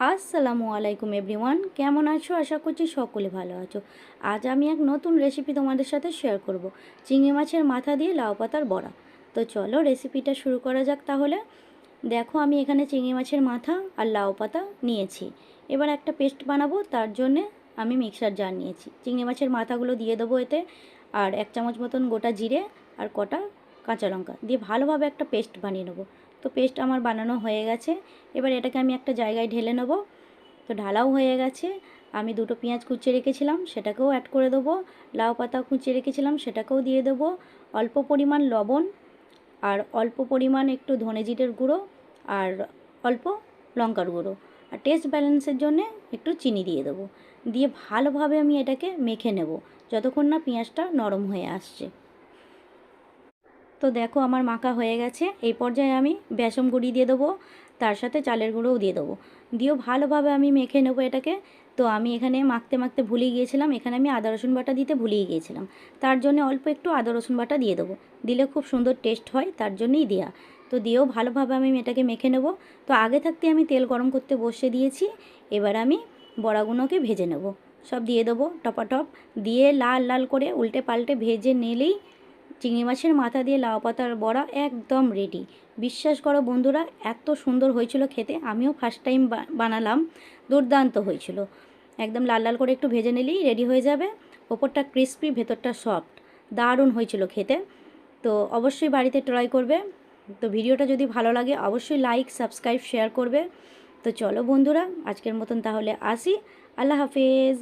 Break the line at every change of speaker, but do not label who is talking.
আসসালামু আলাইকুম এভরিওয়ান, কেমন আছো? আশা করছি সকলে ভালো আছো। আজ আমি এক নতুন রেসিপি তোমাদের সাথে শেয়ার করব, চিংড়ি মাছের মাথা দিয়ে লাউ পাতার বড়া। তো চলো রেসিপিটা শুরু করা যাক তাহলে। দেখো আমি এখানে চিংড়ি মাছের মাথা আর লাউ পাতা নিয়েছি। এবার একটা পেস্ট বানাবো, তার জন্যে আমি মিক্সার জার নিয়েছি। চিংড়ি মাছের মাথাগুলো দিয়ে দেবো এতে, আর এক চামচ মতন গোটা জিরে আর কটা কাঁচা লঙ্কা। দিয়ে ভালোভাবে একটা পেস্ট বানিয়ে নেব। তো পেস্ট আমার বানানো হয়ে গেছে। এবার এটাকে আমি একটা জায়গায় ঢেলে নেব। তো ঢালাও হয়ে গেছে। আমি দুটো পেঁয়াজ কুচিয়ে রেখেছিলাম, সেটাকেও অ্যাড করে দেবো। লাউ পাতা কুচিয়ে রেখেছিলাম, সেটাকেও দিয়ে দেবো। অল্প পরিমাণ লবণ আর অল্প পরিমাণ একটু ধনে জিরের গুঁড়ো আর অল্প লঙ্কার গুঁড়ো। আর টেস্ট ব্যালেন্সের জন্য একটু চিনি দিয়ে দেবো। দিয়ে ভালোভাবে আমি এটাকে মেখে নেব, যতক্ষণ না পেঁয়াজটা নরম হয়ে আসছে। তো দেখো আমার মাখা হয়ে গেছে। এই পর্যায়ে আমি বেসম গুঁড়ি দিয়ে দেবো, তার সাথে চালের গুঁড়োও দিয়ে দেবো। দিয়েও ভালোভাবে আমি মেখে নেব এটাকে। তো আমি এখানে মাখতে মাখতে ভুলিয়ে গিয়েছিলাম, এখানে আমি আদা রসুন বাটা দিতে ভুলিয়ে গিয়েছিলাম। তার জন্য অল্প একটু আদা রসুন বাটা দিয়ে দেবো। দিলে খুব সুন্দর টেস্ট হয়, তার জন্যই দেওয়া তো দিয়েও ভালোভাবে আমি এটাকে মেখে নেব। তো আগে থাকতে আমি তেল গরম করতে বসে দিয়েছি। এবার আমি বড়াগুলোকে ভেজে নেব। সব দিয়ে দেবো টপাটপ। দিয়ে লাল লাল করে উল্টে পাল্টে ভেজে নিলেই চিংড়ি মাছের মাথা দিয়ে লাউ পাতার বড়া একদম রেডি বিশ্বাস করো বন্ধুরা, এত সুন্দর হয়েছিল খেতে। আমিও ফার্স্ট টাইম বানালাম। দুর্দান্ত হয়েছিল। একদম লাল লাল করে একটু ভেজে নিলেই রেডি হয়ে যাবে। ওপরটা ক্রিস্পি ভেতরটা সফট দারুণ হয়েছিল খেতে। তো অবশ্যই বাড়িতে ট্রাই করবে। তো ভিডিওটা যদি ভালো লাগে, অবশ্যই লাইক সাবস্ক্রাইব শেয়ার করবে। তো চলো বন্ধুরা, আজকের মতন তাহলে আসি। আল্লাহ হাফেজ।